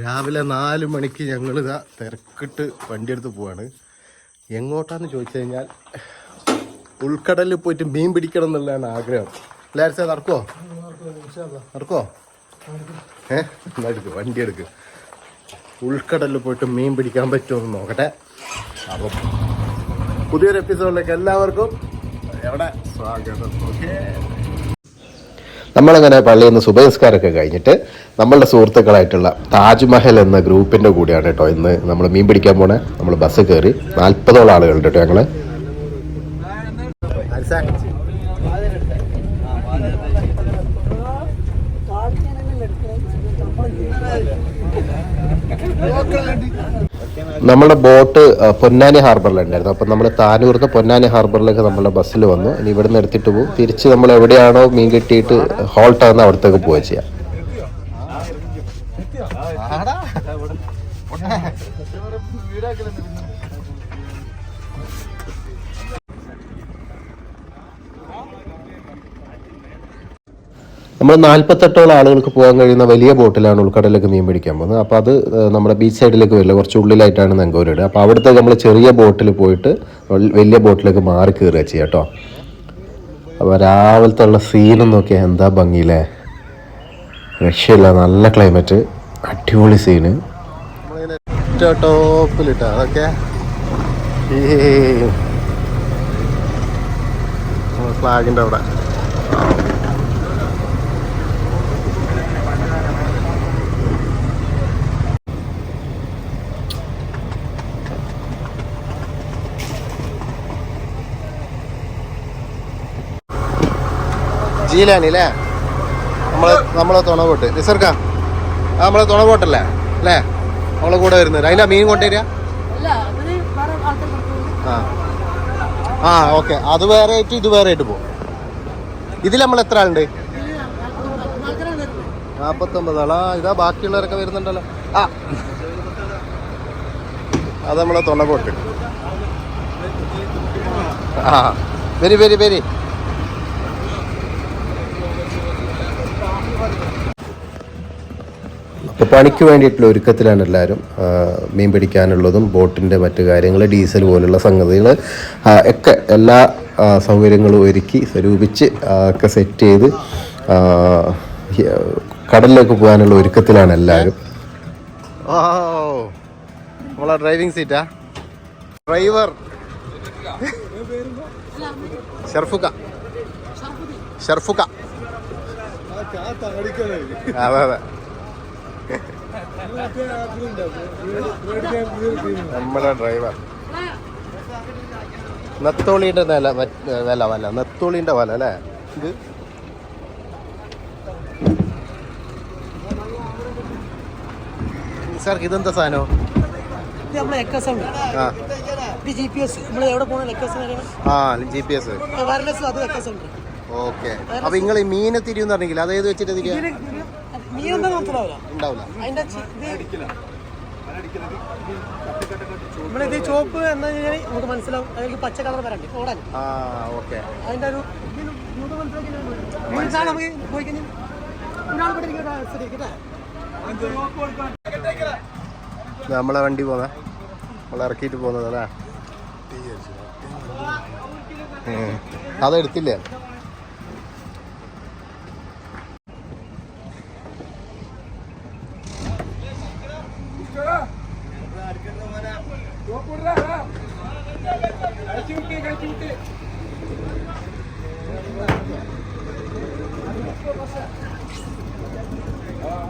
രാവിലെ നാല് മണിക്ക് ഞങ്ങൾ ഇതാ തിരക്കിട്ട് വണ്ടിയെടുത്ത് പോവാണ്. എങ്ങോട്ടാന്ന് ചോദിച്ചു കഴിഞ്ഞാൽ ഉൾക്കടലിൽ പോയിട്ട് മീൻ പിടിക്കണം എന്നുള്ളതാണ് ആഗ്രഹം. എല്ലാവരും നടക്കുമോ നടക്കുവോ? ഏ? എടുക്ക് വണ്ടി എടുക്ക്. ഉൾക്കടലിൽ പോയിട്ട് മീൻ പിടിക്കാൻ പറ്റുമോ എന്ന് നോക്കട്ടെ. അപ്പം പുതിയൊരു എപ്പിസോഡിലേക്ക് എല്ലാവർക്കും എവിടെ സ്വാഗതം. ഓക്കേ നമ്മളങ്ങനെ പള്ളിയിൽ നിന്ന് സുബഹസ്കാരമൊക്കെ കഴിഞ്ഞിട്ട് നമ്മളുടെ സുഹൃത്തുക്കളായിട്ടുള്ള താജ്മഹൽ എന്ന ഗ്രൂപ്പിന്റെ കൂടെയാണ് കേട്ടോ ഇന്ന് നമ്മൾ മീൻ പിടിക്കാൻ പോണേ. നമ്മൾ ബസ് കയറി നാൽപ്പതോളം ആളുകളുണ്ട് കേട്ടോ ഞങ്ങൾ. നമ്മുടെ ബോട്ട് പൊന്നാനി ഹാർബറിലുണ്ടായിരുന്നു അപ്പം നമ്മൾ താനൂർന്ന് പൊന്നാനി ഹാർബറിലേക്ക് നമ്മുടെ ബസ്സിൽ വന്നു. ഇനി ഇവിടെ നിന്ന് എടുത്തിട്ട് പോകും തിരിച്ച് നമ്മൾ എവിടെയാണോ മീൻ കിട്ടിയിട്ട് ഹോൾട്ടാകുന്ന അവിടത്തേക്ക് പോവുക ചെയ്യാം. നമ്മൾ നാൽപ്പത്തെട്ടോളം ആളുകൾക്ക് പോകാൻ കഴിയുന്ന വലിയ ബോട്ടിലാണ് ഉൾക്കടലിലേക്ക് മീൻ പിടിക്കാൻ പോകുന്നത്. അപ്പോൾ അത് നമ്മുടെ ബീച്ച് സൈഡിലേക്ക് വരില്ല. കുറച്ച് ഉള്ളിലായിട്ടാണ് നെങ്കോരയുടെ അപ്പോൾ അവിടുത്തെ നമ്മൾ ചെറിയ ബോട്ടിൽ പോയിട്ട് വലിയ ബോട്ടിലേക്ക് മാറി കയറുക ചെയ്യാം കേട്ടോ. അപ്പോൾ രാവിലത്തെ ഉള്ള സീനും നോക്കിയാൽ എന്താ ഭംഗിയില്ലേ? രക്ഷയില്ല. നല്ല ക്ലൈമറ്റ് അടിപൊളി സീന് അതൊക്കെ? ഫ്ലാഗിന്റെ അവിടെ. ജീലാനി നമ്മൾ നമ്മളെ തുണ പോട്ട്. നിസർക്ക ആ നമ്മളെ തുണ പോട്ടല്ലേ? അല്ലേ? നമ്മളെ കൂടെ വരുന്നത്. അതിന്റെ മീൻ കൊണ്ടുവരിക? ആ. ആ ഓക്കെ. അത് വേറെ ആയിട്ട് ഇത് വേറെ ആയിട്ട് പോകും ഇതിൽ നമ്മൾ എത്ര ആളുണ്ട്? നാൽപ്പത്തൊമ്പത് ആളാ. ഇതാ ബാക്കിയുള്ളവരൊക്കെ വരുന്നുണ്ടല്ലോ. ആ. അത് നമ്മളെ തൊണ്ട പോട്ട്. ആ. വെരി വെരി വരി. അപ്പോൾ പണിക്ക് വേണ്ടിയിട്ടുള്ള ഒരുക്കത്തിലാണ് എല്ലാവരും മീൻ പിടിക്കാനുള്ളതും ബോട്ടിന്റെ മറ്റു കാര്യങ്ങൾ ഡീസൽ പോലുള്ള സംഗതികൾ ഒക്കെ എല്ലാ സൗകര്യങ്ങളും ഒരുക്കി സ്വരൂപിച്ച് ഒക്കെ സെറ്റ് ചെയ്ത് കടലിലേക്ക് പോകാനുള്ള ഒരുക്കത്തിലാണ് എല്ലാവരും. നമ്മളെ ഡ്രൈവിംഗ് സീറ്റാ ഡ്രൈവർ ഷർഫുക്ക. ഷർഫുക്ക. അതെ അതെ. നമ്മുടെ ഡ്രൈവർ നത്തോളിന്റെ നില നില വല നത്തോളിന്റെ വല അല്ലേ? ഇത്. സാർക്ക് ഇതെന്താ സാധനം? നമ്മളെ ആ. ജി പി എസ് ഓക്കെ അപ്പൊ നിങ്ങൾ മീനെ തിരിയുന്ന് പറഞ്ഞെങ്കിൽ അതേത് വെച്ചിട്ട് തിരിയാ? എന്താ മനസ്സിലാവില്ല അതിന്റെ നമ്മളിത് ചോപ്പ് കഴിഞ്ഞാൽ നമുക്ക് മനസ്സിലാവും. അതിലേക്ക് പച്ച കളർ വരണ്ട്. ഓടാൻ. ആ ഓക്കെ. അതിന്റെ ഒരു ഇതിന് നമുക്ക് മനസ്സിലാക്കി പോയി കഴിഞ്ഞാൽ ഒരാൾ നമ്മളെ വണ്ടി പോന്നെ. നമ്മൾ ഇറക്കിയിട്ട് പോകുന്നത് അല്ലേ? ഉം. അതെടുത്തില്ലേ?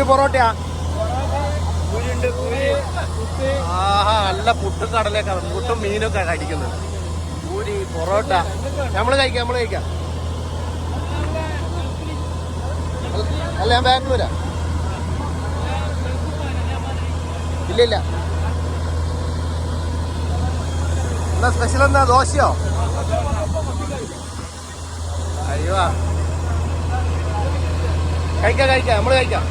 സ്പെഷ്യൽ പൊറോട്ടയാ. ആഹാ നല്ല പുട്ടും കടലൊക്കെ പുട്ടും മീനൊക്കെ കടിക്കുന്നത് പൂരി പൊറോട്ട. നമ്മൾ കഴിക്കാം നമ്മൾ കഴിക്കാം. അല്ല ഞാൻ ബാംഗ്ലൂരാ. ഇല്ല ഇല്ല. എന്നാ സ്പെഷ്യൽ എന്താ ദോശയോ? അയ്യോ. കഴിക്കാം കഴിക്കാം നമ്മൾ കഴിക്കാം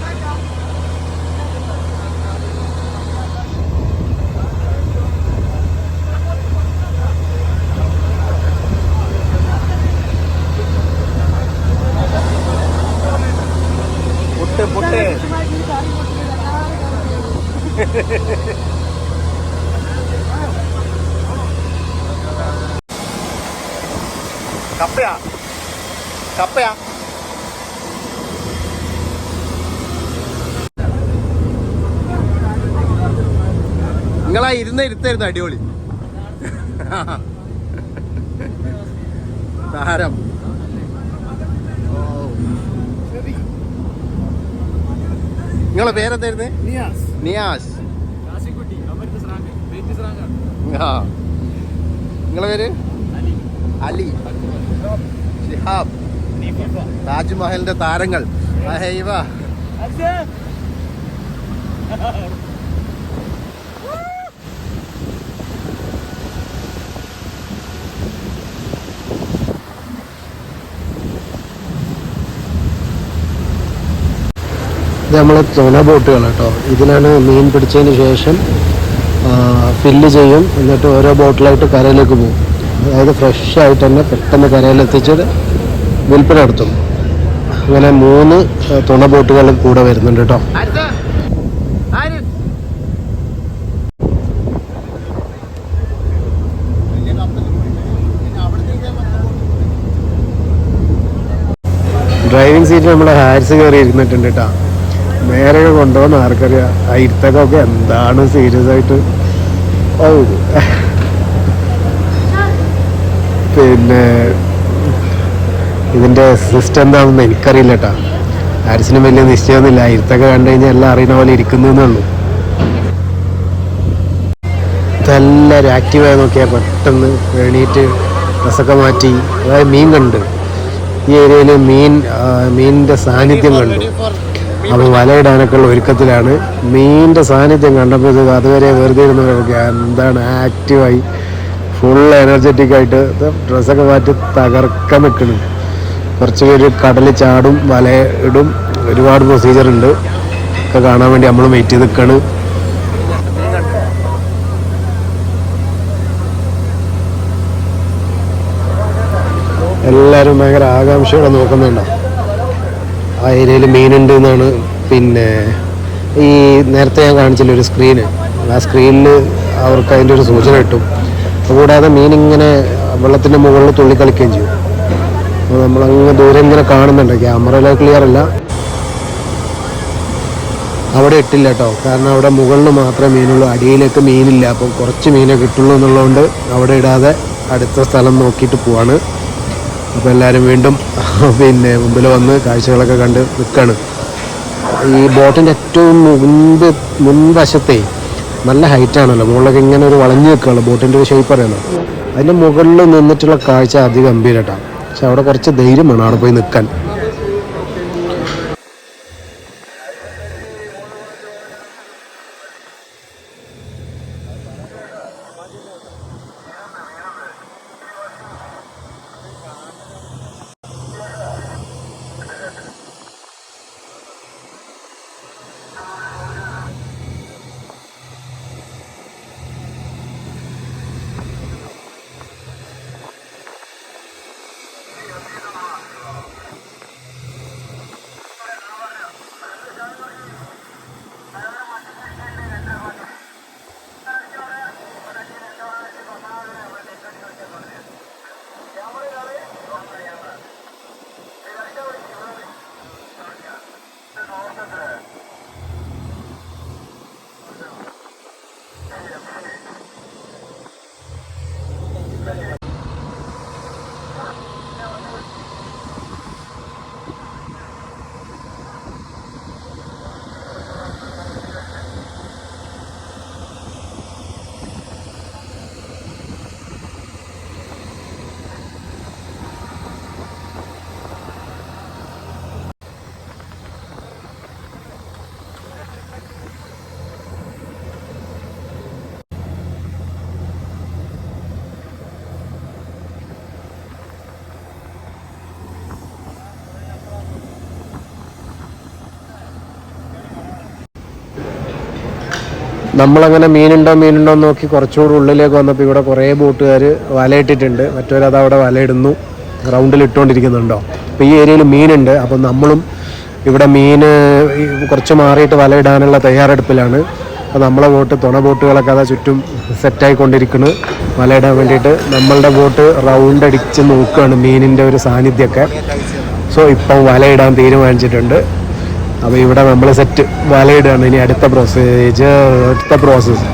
പുട്ട് പുട്ട് കപ്പയാ. കപ്പയാ. നിങ്ങളാ ഇരുന്ന് ഇരുത്തായിരുന്നു അടിപൊളി. താരം. നിങ്ങളെ പേരെന്തായിരുന്നു? നിയാസ്. ആ. നിങ്ങളെ പേര്? അലി. ഷിഹാബ്. താജ്മഹലിന്റെ താരങ്ങൾ. അഹൈവ. ഇത് നമ്മളെ തുണ ബോട്ടുകൾ കേട്ടോ. ഇതിലാണ് മീൻ പിടിച്ചതിന് ശേഷം ഫില്ല് ചെയ്യും. എന്നിട്ട് ഓരോ ബോട്ടിലായിട്ട് കരയിലേക്ക് പോകും. അതായത് ഫ്രഷ് ആയിട്ട് തന്നെ പെട്ടെന്ന് കരയിലെത്തിച്ചിട്ട് വിൽപ്പന നടത്തും. അങ്ങനെ മൂന്ന് തുണ ബോട്ടുകൾ കൂടെ വരുന്നുണ്ട് കേട്ടോ. ഡ്രൈവിംഗ് സീറ്റിൽ നമ്മൾ ഹാരിസ് കയറി ഇരുന്നിട്ടുണ്ട് കേട്ടോ. നേരെ കൊണ്ടുപോകുന്ന ആർക്കറിയാം. ആ ഇരുത്തക്കൊക്കെ എന്താണ് സീരിയസ് ആയിട്ട്? ഓ പിന്നെ ഇതിന്റെ സിസ്റ്റം എന്താണെന്ന് എനിക്കറിയില്ല കേട്ടാ ആരിസിനും വലിയ നിശ്ചയമൊന്നുമില്ല. ഇരുത്തൊക്കെ കണ്ടു കഴിഞ്ഞാൽ എല്ലാം അറിയുന്ന പോലെ ഇരിക്കുന്നേ ഉള്ളൂ. ഇതെല്ലാവരും ആക്റ്റീവായി നോക്കിയാൽ പെട്ടെന്ന് എണീറ്റ് ഡ്രസ്സൊക്കെ മാറ്റി. അതായത് മീൻ കണ്ട്. ഈ ഏരിയയിൽ മീൻ മീനിന്റെ സാന്നിധ്യം കണ്ടു. അപ്പോൾ വലയിടാനൊക്കെയുള്ള ഒരുക്കത്തിലാണ്. മീന്റെ സാന്നിധ്യം കണ്ടപ്പോൾ അതുവരെ വെറുതെ ഇരുന്നവരൊക്കെ എന്താണ് ആക്റ്റീവായി? ഫുൾ എനർജറ്റിക് ആയിട്ട് ഡ്രസ്സൊക്കെ മാറ്റി തകർക്ക നിൽക്കണം കുറച്ച് പേര് കടലിൽ ചാടും വല ഇടും ഒരുപാട് പ്രൊസീജിയർ ഉണ്ട്. ഒക്കെ കാണാൻ വേണ്ടി നമ്മൾ വെയിറ്റ് ചെയ്ത് നിൽക്കണം എല്ലാവരും ഭയങ്കര ആകാംക്ഷയോടെ നോക്കുന്നുണ്ടോ? ആ ഏരിയയിൽ മീനുണ്ട് എന്നാണ്. പിന്നെ ഈ നേരത്തെ ഞാൻ കാണിച്ചില്ല ഒരു സ്ക്രീന് ആ സ്ക്രീനിൽ അവർക്ക് അതിന്റെ ഒരു സൂചന കിട്ടും. കൂടാതെ മീൻ ഇങ്ങനെ വെള്ളത്തിന്റെ മുകളിൽ തുള്ളിക്കളിക്കുകയും ചെയ്യും. അപ്പോൾ നമ്മളങ്ങ് ദൂരെ ഇങ്ങനെ കാണുന്നുണ്ട്. ക്യാമറയിലെ ക്ലിയർ അല്ല. അവിടെ ഇട്ടില്ല കേട്ടോ കാരണം അവിടെ മുകളിൽ മാത്രമേ മീനുള്ളൂ അടിയിലേക്ക് മീനില്ല അപ്പം കുറച്ച് മീനെ കിട്ടുള്ളൂ എന്നുള്ളതുകൊണ്ട് അവിടെ ഇടാതെ അടുത്ത സ്ഥലം നോക്കിയിട്ട് പോവാണ്. അപ്പോൾ എല്ലാവരും വീണ്ടും പിന്നെ മുമ്പിൽ വന്ന് കാഴ്ചകളൊക്കെ കണ്ട് നിൽക്കുകയാണ് ഈ ബോട്ടിന്റെ ഏറ്റവും മുൻപ് മുൻവശത്തെ നല്ല ഹൈറ്റ് ആണല്ലോ. മുകളിലൊക്കെ ഇങ്ങനെ ഒരു വളഞ്ഞു നിൽക്കുകയാണ്. ബോട്ടിന്റെ ഒരു ഷേപ്പ് അറിയാലോ. അതിന്റെ മുകളിൽ നിന്നിട്ടുള്ള കാഴ്ച അതിഗംഭീരട്ടാണ് പക്ഷെ അവിടെ കുറച്ച് ധൈര്യം വേണം അവിടെ പോയി നിൽക്കാൻ. നമ്മളങ്ങനെ മീനുണ്ടോ മീനുണ്ടോ എന്ന് നോക്കി കുറച്ചുകൂടെ ഉള്ളിലേക്ക് വന്നപ്പോൾ ഇവിടെ കുറേ ബോട്ടുകാർ വലയിട്ടിട്ടുണ്ട്. മറ്റവരത് അവിടെ വലയിടുന്നു. റൗണ്ടിൽ ഇട്ടുകൊണ്ടിരിക്കുന്നുണ്ടോ അപ്പോൾ ഈ ഏരിയയിൽ മീനുണ്ട്. അപ്പം നമ്മളും ഇവിടെ മീൻ കുറച്ച് മാറിയിട്ട് വലയിടാനുള്ള തയ്യാറെടുപ്പിലാണ്. അപ്പോൾ നമ്മളെ ബോട്ട് തുണ ബോട്ടുകളൊക്കെ അതാ ചുറ്റും സെറ്റായിക്കൊണ്ടിരിക്കുന്നു വലയിടാൻ വേണ്ടിയിട്ട് നമ്മളുടെ ബോട്ട് റൗണ്ട് അടിച്ച് നോക്കുകയാണ് മീനിന്റെ ഒരു സാന്നിധ്യമൊക്കെ. സോ ഇപ്പം വലയിടാൻ തീരുമാനിച്ചിട്ടുണ്ട്. അപ്പോൾ ഇവിടെ നമ്മൾ സെറ്റ് വലയിടുകയാണ്. ഇനി അടുത്ത പ്രോസേജ് അടുത്ത പ്രോസസ്സ്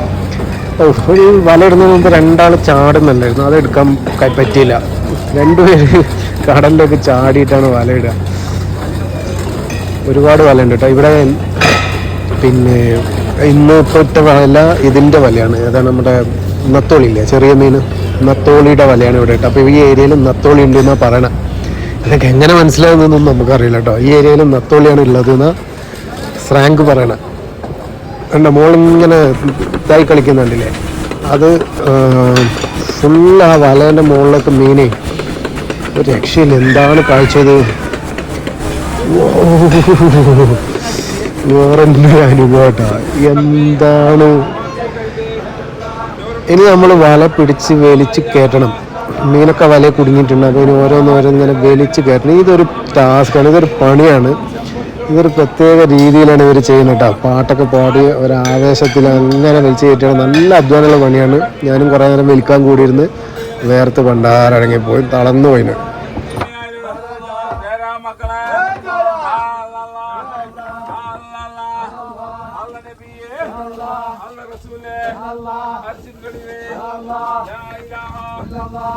ഈ വലയിടുന്നതിന് മുമ്പ് രണ്ടാൾ ചാടുന്നുണ്ടായിരുന്നു. അത് എടുക്കാൻ പറ്റിയില്ല. രണ്ടുപേര് കടലിലേക്ക് ചാടിയിട്ടാണ് വലയിടുക ഒരുപാട് വലയുണ്ട് കേട്ടോ ഇവിടെ പിന്നെ ഇന്ന് ഇപ്പോഴത്തെ വല ഇതിന്റെ വലയാണ്. ഏതാണ് നമ്മുടെ നത്തോളിയില്ലേ ചെറിയ മീൻ നത്തോളിയുടെ വലയാണ് ഇവിടെ കേട്ടോ അപ്പോൾ ഈ ഏരിയയിൽ നത്തോളി ഉണ്ട് എന്നാണ് പറയണത് ഇതൊക്കെ എങ്ങനെ മനസ്സിലാവുന്നതൊന്നും നമുക്കറിയില്ല കേട്ടോ. ഈ ഏരിയയിൽ നത്തോളിയാണ് ഉള്ളത് എന്ന് സ്രാങ്ക് പറയണേ. എന്റെ മോളിങ്ങനെ ഇതായി കളിക്കുന്നുണ്ടല്ലേ അത് ഫുൾ ആ വലേന്റെ മുകളിലൊക്കെ മീനെ. ഒരു രക്ഷയിൽ എന്താണ് കാഴ്ചത്? വേറെ അനുഭവട്ടാ. എന്താണ്? ഇനി നമ്മൾ വല പിടിച്ച് വലിച്ച് കയറ്റണം മീനൊക്കെ വല കുടുങ്ങിയിട്ടുണ്ട്. അപ്പോൾ ഇനി ഓരോന്നോരോന്ന് ഇങ്ങനെ വലിച്ച് കയറ്റണം. ഇതൊരു ടാസ്ക്കാണ് ഇതൊരു പണിയാണ്. ഇതൊരു പ്രത്യേക രീതിയിലാണ് ഇവർ ചെയ്യുന്നത് കേട്ടോ പാട്ടൊക്കെ പാടി ഒരാവേശത്തിൽ അങ്ങനെ വലിച്ച് കയറ്റിയാണ്. നല്ല അധ്വാനമുള്ള പണിയാണ്. ഞാനും കുറേ നേരം വലിക്കാൻ കൂടിയിരുന്ന് വേർത്ത് പണ്ടാരടങ്ങിപ്പോയി തളർന്നു പോയിന്. നബിയെ അല്ല റസൂലേ അർജിൻ കളിവേ ലാ ഇലാഹ ലാ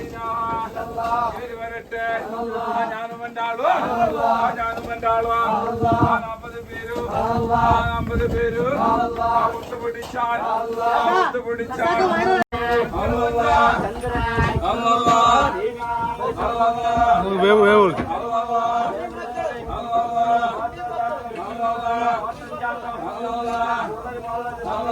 ഇലാഹ പേര് വരട്ടെ ആ ഞാനും എന്റെ ആളും ആ ഞാനും എന്റെ ആളും ആ നാൽപ്പത് പേരും ആ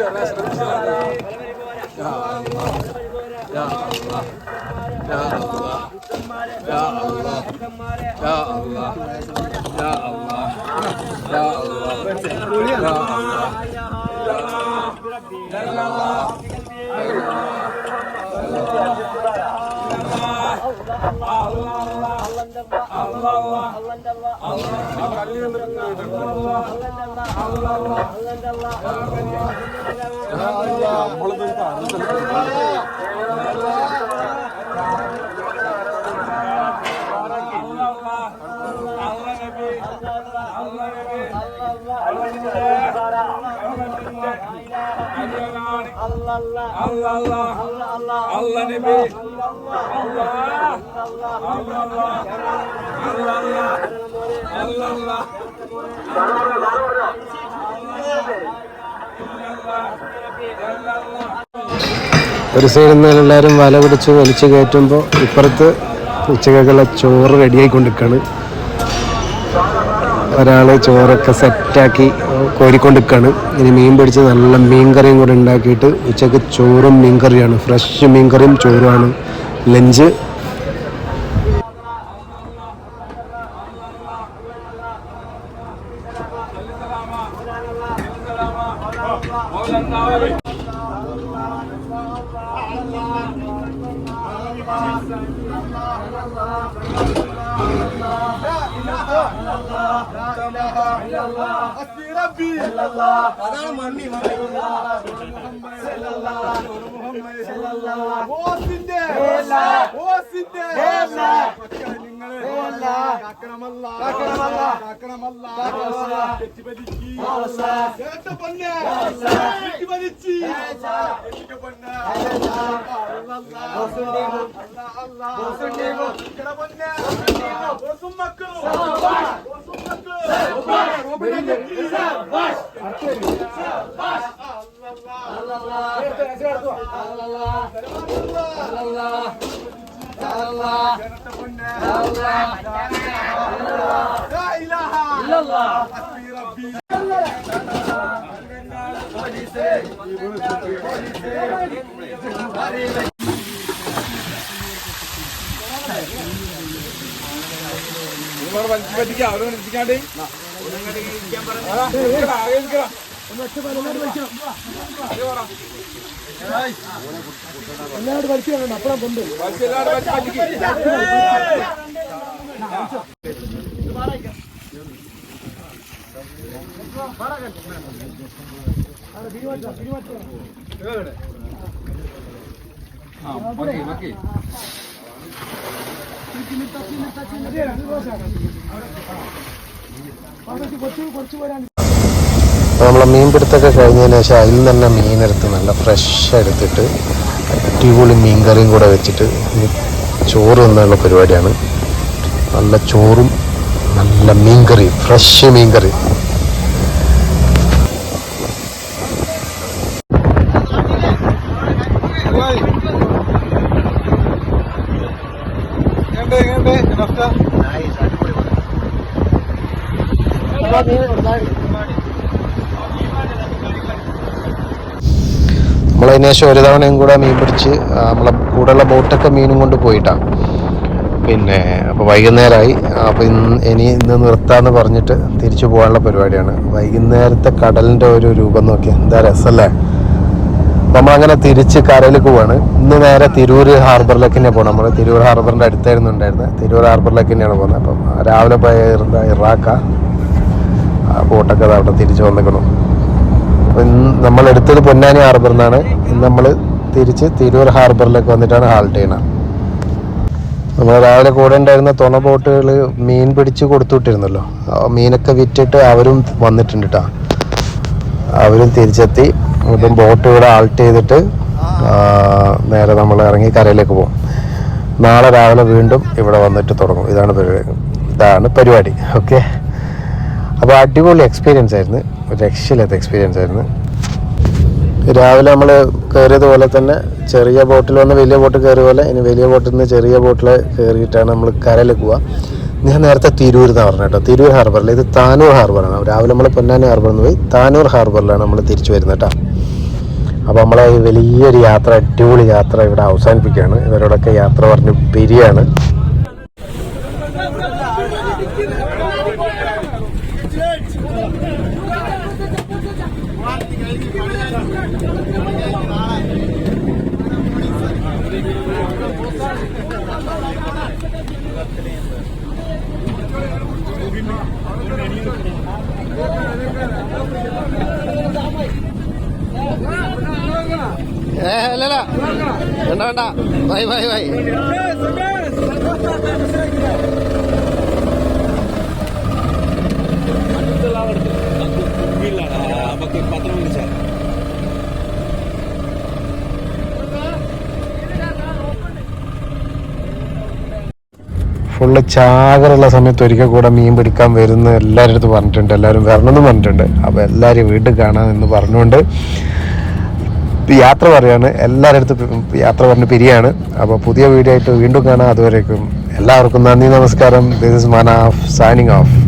പിടിച്ചാൽ ആ ഒത്തു പിടിച്ചാൽ അല്ലല്ലാ അല്ലല്ലാ അല്ലല്ലാ ഒരു സൈഡിൽ നിന്ന് എല്ലാവരും വല പിടിച്ച് വലിച്ചു കയറ്റുമ്പോൾ ഇപ്പുറത്ത് ഉച്ചക്കുള്ള ചോറ് റെഡിയായിക്കൊണ്ടിരിക്കുകയാണ് ഒരാൾ ചോറൊക്കെ സെറ്റാക്കി കോരിക്കൊണ്ടിരിക്കുകയാണ് ഇനി മീൻ പിടിച്ച് നല്ല മീൻ കറിയും കൂടെ ഉണ്ടാക്കിയിട്ട് ഉച്ചയ്ക്ക് ചോറും മീൻ കറിയാണ് ഫ്രഷ് മീൻ കറിയും ചോറുമാണ് ലഞ്ച് அதான் மண்ணி ഓസിന്റെ ഓസിന്റെ മക്കളും Savaş! Milli savaş! Savaş! Allah Allah! Allah Allah! Allah Allah! الله الله لا اله الا الله حسبي ربي الله നിങ്ങളോട് വലിച്ചു പറ്റിക്കാം അവരെ വലിപ്പിക്കാണ്ട് എല്ലാവരും വലിച്ചു കാണണം അപ്പഴാ കൊണ്ട് ആ പോരാ അപ്പോൾ നമ്മളെ മീൻ പിടുത്തൊക്കെ കഴിഞ്ഞതിന് ശേഷം അതിൽ തന്നെ മീനെടുത്ത് നല്ല ഫ്രഷ് എടുത്തിട്ട് അടിപൊളി മീൻ കറിയും കൂടെ വെച്ചിട്ട് ചോറ് എന്നുള്ള പരിപാടിയാണ്. നല്ല ചോറും നല്ല മീൻ കറി ഫ്രഷ് മീൻ ശേഷം ഒരു തവണയും കൂടെ മീൻ പിടിച്ച് നമ്മളെ കൂടെയുള്ള ബോട്ടൊക്കെ മീനും കൊണ്ട് പോയിട്ടാണ് പിന്നെ അപ്പോൾ വൈകുന്നേരമായി അപ്പോൾ ഇന്ന് ഇനി ഇന്ന് നിർത്താമെന്ന് പറഞ്ഞിട്ട് തിരിച്ചു പോകാനുള്ള പരിപാടിയാണ്. വൈകുന്നേരത്തെ കടലിന്റെ ഒരു രൂപം നോക്കി എന്താ രസമല്ലേ നമ്മളങ്ങനെ തിരിച്ച് കരയിലേക്ക് പോവാണ്. ഇന്ന് നേരെ തിരൂർ ഹാർബറിലേക്ക് തന്നെ പോകണം നമ്മൾ തിരൂർ ഹാർബറിന്റെ അടുത്തായിരുന്നു ഉണ്ടായിരുന്നത് തിരൂർ ഹാർബറിലേക്ക് തന്നെയാണ് പോകുന്നത് അപ്പം രാവിലെ പോയ ഇറ- ഇറാക്ക ബോട്ടൊക്കെ അവിടെ തിരിച്ചു വന്നിക്കണം. നമ്മൾ എടുത്തത് പൊന്നാനി ഹാർബറിൽ നിന്നാണ്. ഇന്ന് നമ്മൾ തിരിച്ച് തിരൂർ ഹാർബറിലേക്ക് വന്നിട്ടാണ് ഹാൾട്ട് ചെയ്യണത് നമ്മൾ രാവിലെ കൂടെ ഉണ്ടായിരുന്ന തുണ ബോട്ടുകൾ മീൻ പിടിച്ച് കൊടുത്തുവിട്ടിരുന്നല്ലോ. മീനൊക്കെ വിറ്റിട്ട് അവരും വന്നിട്ടുണ്ട് കേട്ടോ അവരും തിരിച്ചെത്തി. ഇപ്പം ബോട്ട് ഇവിടെ ആൾട്ട് ചെയ്തിട്ട് നേരെ നമ്മൾ ഇറങ്ങി കരയിലേക്ക് പോകും. നാളെ രാവിലെ വീണ്ടും ഇവിടെ വന്നിട്ട് തുടങ്ങും. ഇതാണ് പരിപാടി ഇതാണ് പരിപാടി. ഓക്കെ അപ്പോൾ അടിപൊളി എക്സ്പീരിയൻസ് ആയിരുന്നു. രക്ഷയില്ലാത്ത എക്സ്പീരിയൻസ് ആയിരുന്നു. രാവിലെ നമ്മൾ കയറിയത് പോലെ തന്നെ ചെറിയ ബോട്ടിൽ വന്ന് വലിയ ബോട്ട് കയറിയ പോലെ ഇനി വലിയ ബോട്ടിൽ നിന്ന് ചെറിയ ബോട്ടിൽ കയറിയിട്ടാണ് നമ്മൾ കരയിലേക്ക് പോവുക ഞാൻ നേരത്തെ തിരൂർ എന്ന് പറഞ്ഞു കേട്ടോ തിരൂർ ഹാർബറിൽ ഇത് താനൂർ ഹാർബറാണ് രാവിലെ നമ്മൾ പൊന്നാനി ഹാർബറിൽ നിന്ന് പോയി താനൂർ ഹാർബറിലാണ് നമ്മൾ തിരിച്ചു വരുന്നത് കേട്ടോ അപ്പോൾ നമ്മളെ വലിയൊരു യാത്ര അടിപൊളി യാത്ര ഇവിടെ അവസാനിപ്പിക്കുകയാണ്. ഇവരോടൊക്കെ യാത്ര പറഞ്ഞ് പിരിയാണ്. വേണ്ട വേണ്ട. ബൈ ബൈ ബൈ ഫുള്ള് ചാകറുള്ള സമയത്ത് ഒരിക്കൽ കൂടെ മീൻ പിടിക്കാൻ വരുന്ന എല്ലാവരുടെ അടുത്ത് പറഞ്ഞിട്ടുണ്ട്. എല്ലാവരും വരണമെന്ന് പറഞ്ഞിട്ടുണ്ട്. അപ്പോൾ എല്ലാവരും വീട്ടിൽ കാണാമെന്ന് പറഞ്ഞുകൊണ്ട് യാത്ര പറയാണ്. എല്ലാവരുടെ അടുത്തും യാത്ര പറഞ്ഞ് പിരിയാണ്. അപ്പോൾ പുതിയ വീഡിയോ ആയിട്ട് വീണ്ടും കാണാം. അതുവരേക്കും എല്ലാവർക്കും നന്ദി നമസ്കാരം. This is Manaf signing off